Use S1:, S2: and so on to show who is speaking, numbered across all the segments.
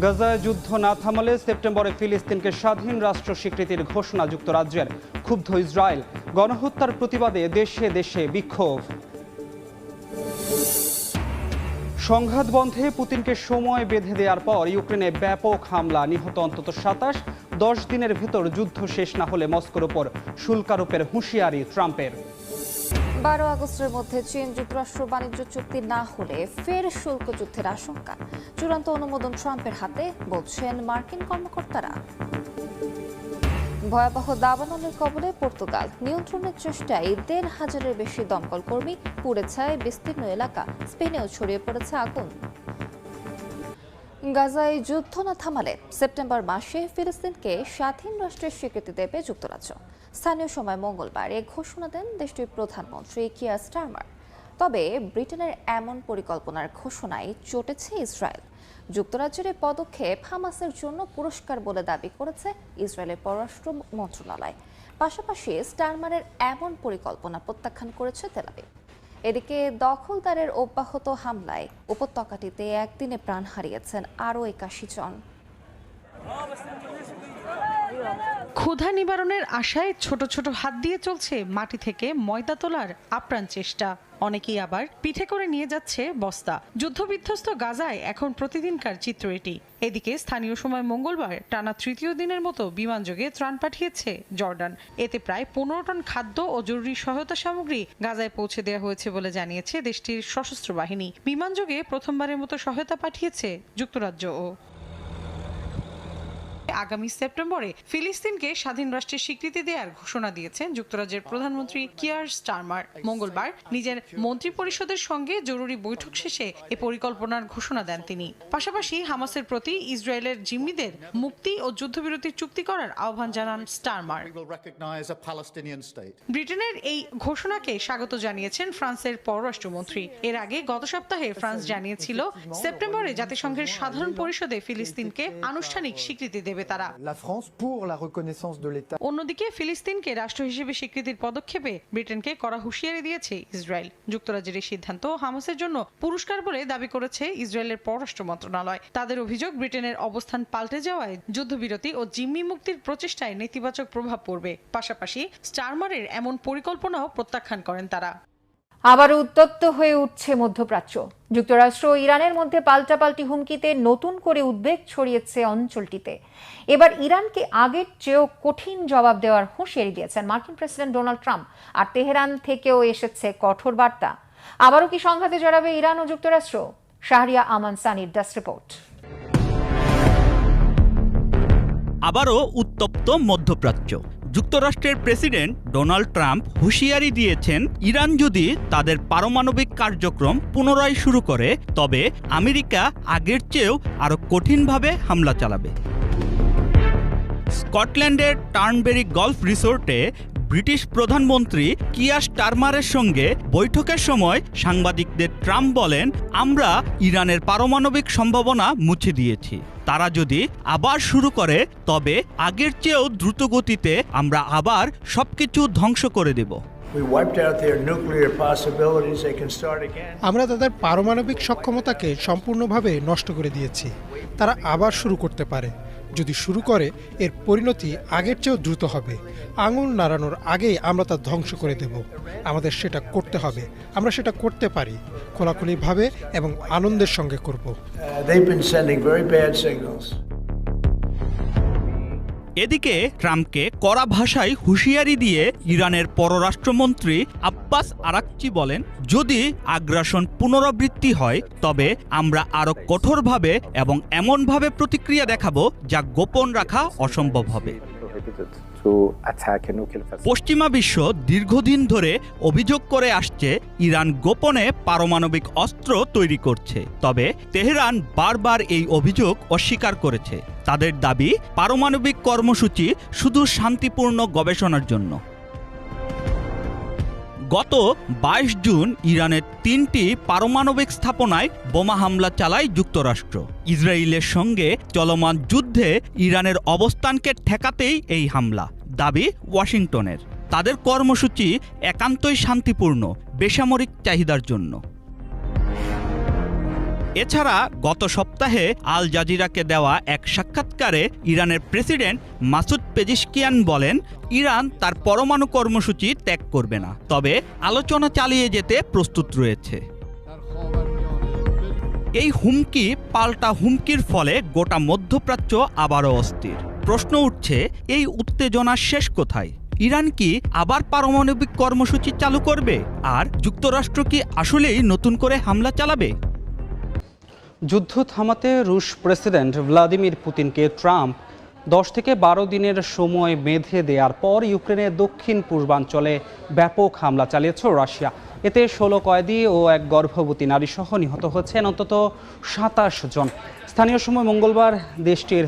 S1: গাজায় যুদ্ধ না থামালে সেপ্টেম্বরে ফিলিস্তিনকে স্বাধীন রাষ্ট্র স্বীকৃতির ঘোষণা যুক্তরাজ্যের। ক্ষুব্ধ ইসরায়েল গণহত্যার প্রতিবাদে দেশে দেশে বিক্ষোভ। সংঘাত বন্ধে পুতিনকে সময় বেঁধে দেওয়ার পর ইউক্রেনে ব্যাপক হামলা, নিহত অন্তত সাতাশ। দশ দিনের ভেতর যুদ্ধ শেষ না হলে মস্কোর ওপর শুল্কারোপের হুঁশিয়ারি ট্রাম্পের।
S2: বারো আগস্টের মধ্যে চীন যুক্তরাষ্ট্র বাণিজ্য চুক্তি না হলে ফের শুল্ক যুদ্ধের আশঙ্কা। চূড়ান্ত অনুমোদন ট্রাম্পের হাতে, বলছেন মার্কিন কর্মকর্তারা। ভয়াবহ দাবানলের কবলে পর্তুগাল। নিয়ন্ত্রণের চেষ্টায় দেড় হাজারের বেশি দমকল কর্মী পুড়ে ছায় বিস্তীর্ণ এলাকা। স্পেনেও ছড়িয়ে পড়েছে আগুন। গাজায় যুদ্ধ না থামালে সেপ্টেম্বর মাসে ফিলিস্তিনকে স্বাধীন রাষ্ট্রের স্বীকৃতি দেবে যুক্তরাজ্য। স্থানীয় সময় মঙ্গলবার এ ঘোষণা দেন দেশটির প্রধানমন্ত্রী কিয়া স্টারমার। তবে ব্রিটেনের এমন পরিকল্পনার ঘোষণায় চটেছে ইসরায়েল। যুক্তরাজ্যের এই পদক্ষেপ হামাসের জন্য পুরস্কার বলে দাবি করেছে ইসরায়েলের পররাষ্ট্র মন্ত্রণালয়। পাশাপাশি স্টারমারের এমন পরিকল্পনা প্রত্যাখ্যান করেছে তেলাবিব এদিকে দখলদারের অব্যাহত হামলায় উপত্যকাটিতে একদিনে প্রাণ হারিয়েছেন আরও একাশি জন।
S3: ক্ষুধা নিবারণের আশায় ছোট ছোট হাত দিয়ে চলছে মাটি থেকে ময়দা তোলার আপ্রাণ চেষ্টা। অনেকেই আবার পিঠে করে নিয়ে যাচ্ছে বস্তা। যুদ্ধবিধ্বস্ত গাজায় এখন প্রতিদিনকার চিত্র এটি। এদিকে স্থানীয় সময় মঙ্গলবার টানা তৃতীয় দিনের মতো বিমানযোগে ত্রাণ পাঠিয়েছে জর্ডান। এতে প্রায় পনেরো টন খাদ্য ও জরুরি সহায়তা সামগ্রী গাজায় পৌঁছে দেওয়া হয়েছে বলে জানিয়েছে দেশটির সশস্ত্র বাহিনী। বিমানযোগে প্রথমবারের মতো সহায়তা পাঠিয়েছে যুক্তরাজ্যও আগামী সেপ্টেম্বরে ফিলিস্তিনকে স্বাধীন রাষ্ট্রের স্বীকৃতি দেওয়ার ঘোষণা দিয়েছেন যুক্তরাজ্যের প্রধানমন্ত্রী কিয়ার স্টারমার। মঙ্গলবার নিজের মন্ত্রী পরিষদের সঙ্গে জরুরি বৈঠক শেষে এ পরিকল্পনার ঘোষণা দেন তিনি। পাশাপাশি হামাসের প্রতি ইসরায়েলের জিম্মিদের মুক্তি ও যুদ্ধবিরতির চুক্তি করার আহ্বান জানান স্টারমার. ব্রিটেনের এই ঘোষণাকে স্বাগত জানিয়েছেন ফ্রান্সের পররাষ্ট্রমন্ত্রী। এর আগে গত সপ্তাহে ফ্রান্স জানিয়েছিল সেপ্টেম্বরে জাতিসংঘের সাধারণ পরিষদে ফিলিস্তিনকে আনুষ্ঠানিক স্বীকৃতি দেবে। তারা।
S4: De l'État.
S3: অন্যদিকে ফিলিস্তিনকে রাষ্ট্র হিসেবে স্বীকৃতির পদক্ষেপে ব্রিটেনকে কড়া হুঁশিয়ারি দিয়েছে ইসরায়েল। যুক্তরাজ্যের এই সিদ্ধান্ত হামাসের জন্য পুরস্কার বলে দাবি করেছে ইসরায়েলের পররাষ্ট্র মন্ত্রণালয়। তাদের অভিযোগ ব্রিটেনের অবস্থান পাল্টে যাওয়ায় যুদ্ধবিরতি ও জিম্মি মুক্তির প্রচেষ্টায় নেতিবাচক প্রভাব পড়বে। পাশাপাশি স্টারমারের এমন পরিকল্পনাও প্রত্যাখ্যান করেন তারা।
S5: আবারও উত্তপ্ত হয়ে উঠছে মধ্যপ্রাচ্য। যুক্তরাষ্ট্র ও ইরানের মধ্যে পাল্টাপাল্টি হুমকিতে নতুন করে উদ্বেগ ছড়িয়েছে অঞ্চলটিতে। এবার ইরানকে আগের চেয়েও কঠিন জবাব দেওয়ার হুঁশিয়ারি দিয়েছেন মার্কিন প্রেসিডেন্ট ডোনাল্ড ট্রাম্প আর তেহরান থেকেও এসেছে কঠোর বার্তা। আবারও কি সংঘাতে জড়াবে ইরান ও যুক্তরাষ্ট্র? শাহরিয়া আমান সানির ডাস্ট রিপোর্ট।
S6: আবারও উত্তপ্ত মধ্যপ্রাচ্য। যুক্তরাষ্ট্রের প্রেসিডেন্ট ডোনাল্ড ট্রাম্প হুঁশিয়ারি দিয়েছেন, ইরান যদি তাদের পারমাণবিক কার্যক্রম পুনরায় শুরু করে, তবে আমেরিকা আগের চেয়েও আরও কঠিনভাবে হামলা চালাবে। স্কটল্যান্ডের টার্নবেরি গলফ রিসোর্টে ব্রিটিশ প্রধানমন্ত্রী কিয়াস স্টারমারের সঙ্গে বৈঠকের সময় সাংবাদিকদের ট্রাম্প বলেন আমরা ইরানের পারমাণবিক সম্ভাবনা মুছে দিয়েছি। তারা যদি আবার শুরু করে তবে আগের চেয়েও দ্রুত গতিতে আমরা আবার সবকিছু ধ্বংস করে দেব.
S7: আমরা তাদের পারমাণবিক সক্ষমতাকে সম্পূর্ণভাবে নষ্ট করে দিয়েছি। তারা আবার শুরু করতে পারে। যদি শুরু করে, এর পরিণতি আগের চেয়েও দ্রুত হবে। আঙুল নাড়ানোর আগেই আমরা তা ধ্বংস করে দেব। আমাদের সেটা করতে হবে। আমরা সেটা করতে পারি। খোলাখুলিভাবে এবং আনন্দের সঙ্গে করব।
S6: এদিকে ট্রাম্পকে কড়া ভাষায় হুঁশিয়ারি দিয়ে ইরানের পররাষ্ট্রমন্ত্রী আব্বাস আরাকচি বলেন, যদি আগ্রাসন পুনরাবৃত্তি হয়, তবে আমরা আরও কঠোরভাবে এবং এমনভাবে প্রতিক্রিয়া দেখাব যা গোপন রাখা অসম্ভব হবে। পশ্চিমা বিশ্ব দীর্ঘদিন ধরে অভিযোগ করে আসছে, ইরান গোপনে পারমাণবিক অস্ত্র তৈরি করছে। তবে তেহরান বারবার এই অভিযোগ অস্বীকার করেছে। তাদের দাবি, পারমাণবিক কর্মসূচি শুধু শান্তিপূর্ণ গবেষণার জন্য। গত বাইশ জুন ইরানের তিনটি পারমাণবিক স্থাপনায় বোমা হামলা চালায় যুক্তরাষ্ট্র। ইসরায়েলের সঙ্গে চলমান যুদ্ধে ইরানের অবস্থানকে ঠেকাতেই এই হামলা। দাবি ওয়াশিংটনের। তাদের কর্মসূচি একান্তই শান্তিপূর্ণ, বেসামরিক চাহিদার জন্য। এছাড়া গত সপ্তাহে আল জাজিরাকে দেওয়া এক সাক্ষাৎকারে ইরানের প্রেসিডেন্ট মাসুদ পেজিশকিয়ান বলেন, ইরান তার পরমাণু কর্মসূচি ত্যাগ করবে না, তবে আলোচনা চালিয়ে যেতে প্রস্তুত রয়েছে। এই হুমকি পাল্টা হুমকির ফলে গোটা মধ্যপ্রাচ্য আবারও অস্থির। প্রশ্ন উঠছে, এই উত্তেজনার শেষ কোথায়? ইরান কি আবার পারমাণবিক কর্মসূচি চালু করবে? আর যুক্তরাষ্ট্র কি আসলেই নতুন করে হামলা চালাবে?
S1: যুদ্ধ থামাতে রুশ প্রেসিডেন্ট ভ্লাদিমির পুতিনকে ট্রাম্প দশ থেকে বারো দিনের সময় বেঁধে দেওয়ার পর ইউক্রেনের দক্ষিণ পূর্বাঞ্চলে ব্যাপক হামলা চালিয়েছে রাশিয়া। এতে ষোলো কয়েদি ও এক গর্ভবতী নারীসহ নিহত হয়েছেন অন্তত সাতাশ জন। স্থানীয় সময় মঙ্গলবার দেশটির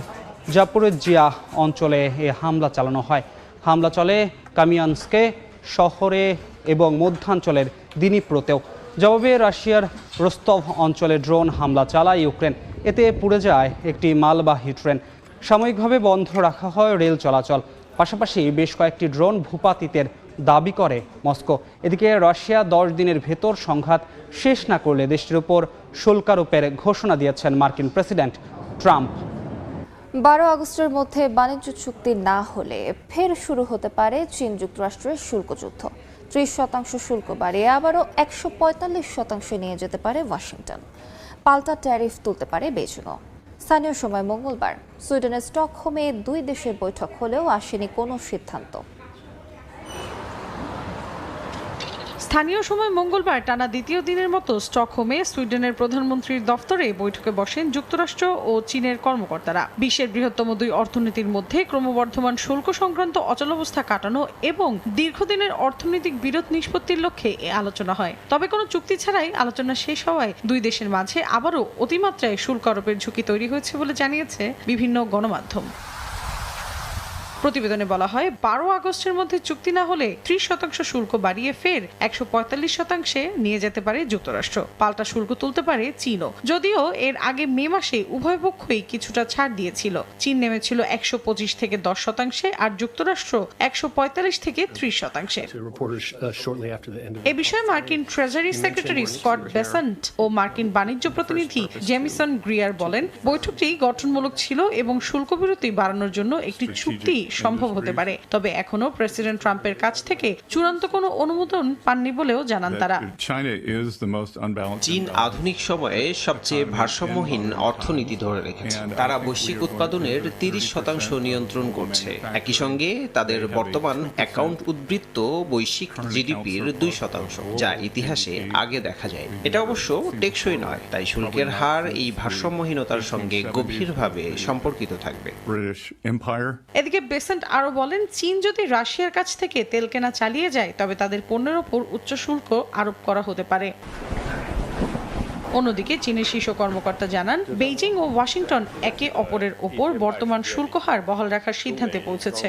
S1: জাপোরেজিয়া অঞ্চলে এ হামলা চালানো হয়। হামলা চলে কামিয়ানস্কে শহরে এবং মধ্যাঞ্চলের দিনীপ্রতেও। জবাবে রাশিয়ার রোস্তভ অঞ্চলে ড্রোন হামলা চালায় ইউক্রেন। এতে পুড়ে যায় একটি মালবাহী ট্রেন। সাময়িকভাবে বন্ধ রাখা হয় রেল চলাচল। পাশাপাশি বেশ কয়েকটি ড্রোন ভূপাতিতের দাবি করে মস্কো। এদিকে রাশিয়া দশ দিনের ভেতর সংঘাত শেষ না করলে দেশটির উপর শুল্কারোপের ঘোষণা দিয়েছেন মার্কিন প্রেসিডেন্ট ট্রাম্প।
S2: বারো আগস্টের মধ্যে বাণিজ্য চুক্তি না হলে ফের শুরু হতে পারে চীন যুক্তরাষ্ট্রের শুল্ক যুদ্ধ ত্রিশ শতাংশ শুল্ক বাড়িয়ে আবারও একশো পঁয়তাল্লিশ শতাংশে নিয়ে যেতে পারে ওয়াশিংটন। পাল্টা ট্যারিফ তুলতে পারে বেজুনও স্থানীয় সময় মঙ্গলবার, সুইডেনের স্টকহোমে দুই দেশের বৈঠক হলেও আসেনি কোনো সিদ্ধান্ত।
S3: স্থানীয় সময় মঙ্গলবার টানা দ্বিতীয় দিনের মতো স্টকহোমে সুইডেনের প্রধানমন্ত্রীর দফতরে বৈঠকে বসেন যুক্তরাষ্ট্র ও চীনের কর্মকর্তারা। বিশ্বের বৃহত্তম দুই অর্থনীতির মধ্যে ক্রমবর্ধমান শুল্ক সংক্রান্ত অচলাবস্থা কাটানো এবং দীর্ঘদিনের অর্থনৈতিক বিরোধ নিষ্পত্তির লক্ষ্যে এ আলোচনা হয়। তবে কোনো চুক্তি ছাড়াই আলোচনা শেষ হওয়ায় দুই দেশের মাঝে আবারও অতিমাত্রায় শুল্ক আরোপের ঝুঁকি তৈরি হয়েছে বলে জানিয়েছে বিভিন্ন গণমাধ্যম। প্রতিবেদনে বলা হয় বারো আগস্টের মধ্যে চুক্তি না হলে ত্রিশ শতাংশ শুল্ক বাড়িয়ে ফের একশো পঁয়তাল্লিশ শতাংশে নিয়ে যেতে পারে যুক্তরাষ্ট্র। পাল্টা শুল্ক তুলতে পারে চীনও। যদিও এর আগে মে মাসে উভয় পক্ষই কিছুটা ছাড় দিয়েছিল। চীন নেমেছিল একশো পঁচিশ থেকে দশ শতাংশে আর যুক্তরাষ্ট্র একশো পঁয়তাল্লিশ থেকে ত্রিশ শতাংশে। এ বিষয়ে মার্কিন ট্রেজারি সেক্রেটারি স্কট বেসান্ট ও মার্কিন বাণিজ্য প্রতিনিধি জেমিসন গ্রিয়ার বলেন বৈঠকটি গঠনমূলক ছিল এবং শুল্ক বিরতি বাড়ানোর জন্য একটি চুক্তি সম্ভব হতে পারে। তবে এখনও প্রেসিডেন্ট ট্রাম্পের কাছ থেকে চূড়ান্ত কোনো অনুমোদন পাননি বলেও জানান তারা।
S8: চীন আধুনিক সময়ে সবচেয়ে ভারসাম্যহীন অর্থনীতি ধরে রেখেছে। তারা বৈশ্বিক উৎপাদনের তিরিশ শতাংশ নিয়ন্ত্রণ করছে। একই সঙ্গে তাদের বর্তমান অ্যাকাউন্ট উদ্বৃত্ত বৈশ্বিক জিডিপির দুই শতাংশ যা ইতিহাসে আগে দেখা যায় এটা অবশ্য টেকসই নয় তাই শুল্কের হার এই ভারসাম্যহীনতার সঙ্গে গভীরভাবে সম্পর্কিত থাকবে।
S3: এদিকে বেসেন্ট আরও বলেন, চীন যদি রাশিয়ার কাছ থেকে তেল কেনা চালিয়ে যায়, তবে তাদের পণ্যের ওপর উচ্চ শুল্ক আরোপ করা হতে পারে। অন্যদিকে চীনের শীর্ষ কর্মকর্তা জানান, বেইজিং ও ওয়াশিংটন একে অপরের ওপর বর্তমান শুল্ক হার বহাল রাখার সিদ্ধান্তে পৌঁছেছে।